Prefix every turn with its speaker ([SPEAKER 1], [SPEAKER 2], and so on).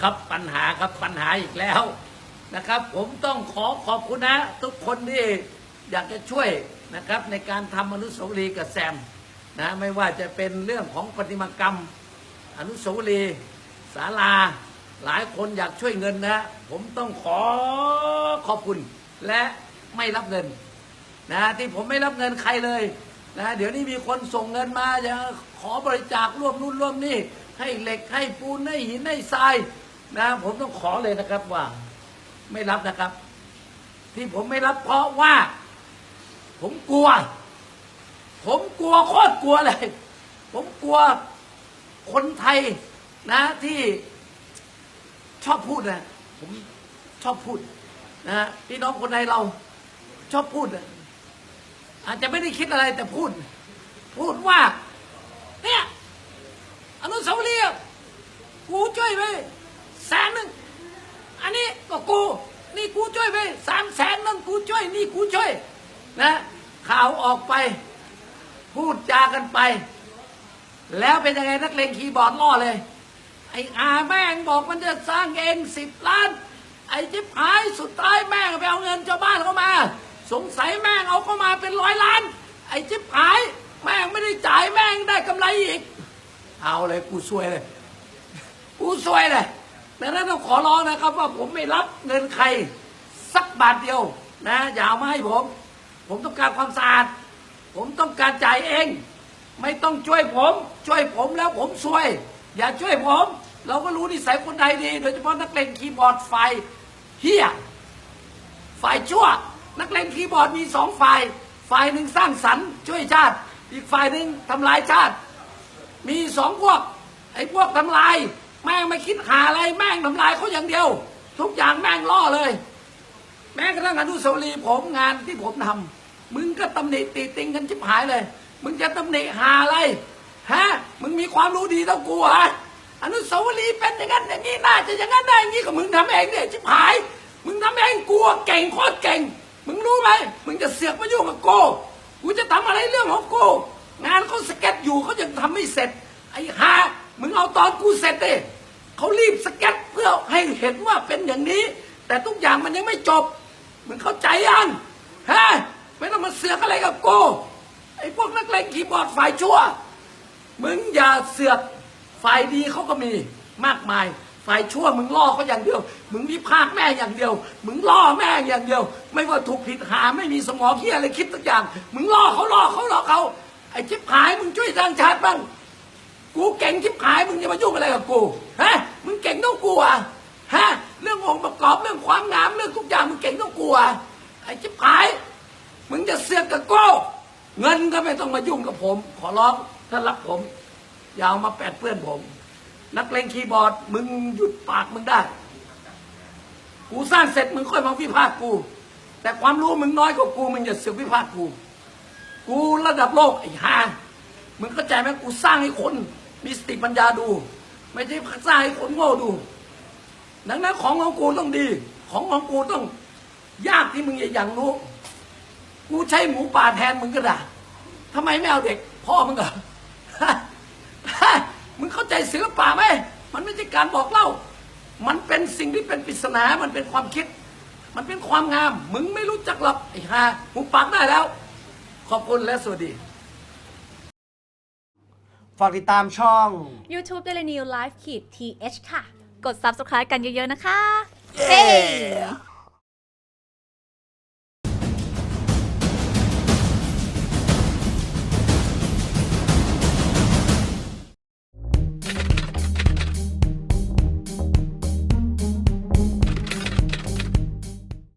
[SPEAKER 1] ครับปัญหาครับปัญหาอีกแล้วนะครับ ผมต้องขอขอบคุณนะ ทุกคนที่อยากจะช่วยนะครับในการทำอนุสาวรีย์กับแซมนะไม่ว่าจะเป็นเรื่องของประติมากรรม อนุสาวรีย์ศาลาหลายคนอยากช่วยเงินนะ ผมต้องขอขอบคุณและไม่รับเงินนะที่ผมไม่รับเงินใครเลยนะเดี๋ยวนี้มีคนส่งเงินมาจะขอบริจาคร่วมนู่นร่วมนี่ให้เหล็กให้ปูนให้หินให้ทราย นะผมต้องขอเลยนะครับว่า ไม่รับนะครับ ที่ผมไม่รับเพราะว่า ผมกลัว ผมกลัวโคตรกลัวเลย ผมกลัวคนไทยนะที่ชอบพูดนะผมชอบพูดนะพี่น้องคนไทยเราชอบพูดอะอาจจะไม่ได้คิดอะไรแต่พูด พูดว่า เนี่ยอนุสาวรีย์กูช่วยไหนึ่งอันนี้ ก็กู นี่กูช่วยไปสามแสนนั่นกูช่วย นี่กูช่วย นะ ข่าวออกไป พูดจากันไป แล้วเป็นยังไงนักเลงคีย์บอร์ดล่อเลย ไอ้อาแม่งบอกมันจะสร้างเองสิบล้าน ไอ้จิ๊บหายสุดท้ายแม่งไปเอาเงินชาวบ้านเข้ามา สงสัยแม่งเอาเข้ามาเป็นร้อยล้าน ไอ้จิ๊บหาย แม่งไม่ได้จ่ายแม่งได้กำไรอีก เอาเลยกูซวยเลย กูซวยเลย ดังนั้นต้องขอร้องนะครับ ว่าผมไม่รับเงินใครสักบาทเดียวนะอย่าเอามาให้ผม ผมต้องการความสะอาด ผมต้องการจ่ายเอง ไม่ต้องช่วยผม ช่วยผมแล้วผมซวย อย่าช่วยผม เราก็รู้นิสัยคนไทยดี โดยเฉพาะนักเลงคีย์บอร์ดไฟเฮียฝ่ายชั่ว นักเลงคีย์บอร์ดมีสองฝ่าย ฝ่ายหนึ่งสร้างสรรค์ช่วยชาติ อีกฝ่ายหนึ่งทำลายชาติ มีสองพวกไอ้พวกทำลาย แม่งไม่คิดหาอะไรแม่งทำลายเขาอย่างเดียว ทุกอย่างแม่งล่อเลย แม้กระทั่งอนุสาวรีย์ผมงานที่ผมทำมึงก็ตำหนิติติงกันชิบหายเลย มึงจะตำหนิหาอะไรฮะมึงมีความรู้ดีเท่ากูเหรอนุสาวรีย์เป็นอย่างนั้นอย่างนี้น่าจะอย่างนั้นได้อย่างนี้ก็มึงทำเองเนี่ยชิบหาย มึงทำเองกูอะเก่งโคตรเก่ง มึงรู้ไหมมึงจะเสือกมายุ่งกับกูกูจะทำอะไรเรื่องของกูงานเขาสเก็ตอยู่เขายังทำไม่เสร็จไอ้ฮา มึงเอาตอนกูเสร็จดิเขารีบสเก็ตเพื่อให้เห็นว่าเป็นอย่างนี้ แต่ทุกอย่างมันยังไม่จบ มึงเข้าใจยังฮะไม่ต้องมาเสือกอะไรกับกูไอ้พวกนักเลงคีย์บอร์ดฝ่ายชั่ว มึงอย่าเสือกฝ่ายดีเขาก็มีมากมาย ฝ่ายชั่วมึงล่อเขาอย่างเดียว มึงวิพากแม่อย่างเดียว มึงล่อแม่อย่างเดียว ไม่ว่าถูกผิดหาไม่มีสมองเฮียอะไรคิดสักอย่าง มึงล่อเขาล่อเขาล่อเขาไอ้ชิบหายมึงช่วยสร้างชาติบ้าง กูเก่งชิบหายมึงจะมายุ่งอะไรกับกูฮะมึงเก่งเท่ากูอะฮะเรื่ององค์ประกอบเรื่องความงามเรื่องทุกอย่างมึงเก่งเท่ากูอะไอ้ชิบหาย มึงจะเสือกกับกูเงินก็ไม่ต้องมายุ่งกับผม ขอร้องถ้ารักผมอย่าเอามาแปดเปื้อนผม นักเลงคีย์บอร์ด มึงหยุดปากมึงได้ กูสร้างเสร็จมึงค่อยมาวิพากษ์กู แต่ความรู้มึงน้อยกว่ากูมึงอย่าเสือกวิพากษ์กู กูระดับโลกไอ้ห่า มึงเข้าใจไหมกูสร้างให้คนมีสติปัญญาดู ไม่ใช่สร้างให้คนโง่ดู ดังนั้นของของกูต้องดี ของของกูต้อง ยากที่มึงอย่าอย่างรู้ กูใช้หมูป่าแทนมึงก็ได้ทำไมไม่เอาเด็ก พ่อมึงเหรอมึงเข้าใจศิลปะไหม มันไม่ใช่การบอกเล่า มันเป็นสิ่งที่เป็นปริศนา มันเป็นความคิด มันเป็นความงาม มึงไม่รู้จักหรอกไอ้ห่าหูปากได้แล้ว ขอบคุณและสวัสดี
[SPEAKER 2] ฝากติดตามช่อง
[SPEAKER 3] YouTube Daily New Life ขีด th ค่ะ กด subscribe กันเยอะๆนะคะ
[SPEAKER 2] เย้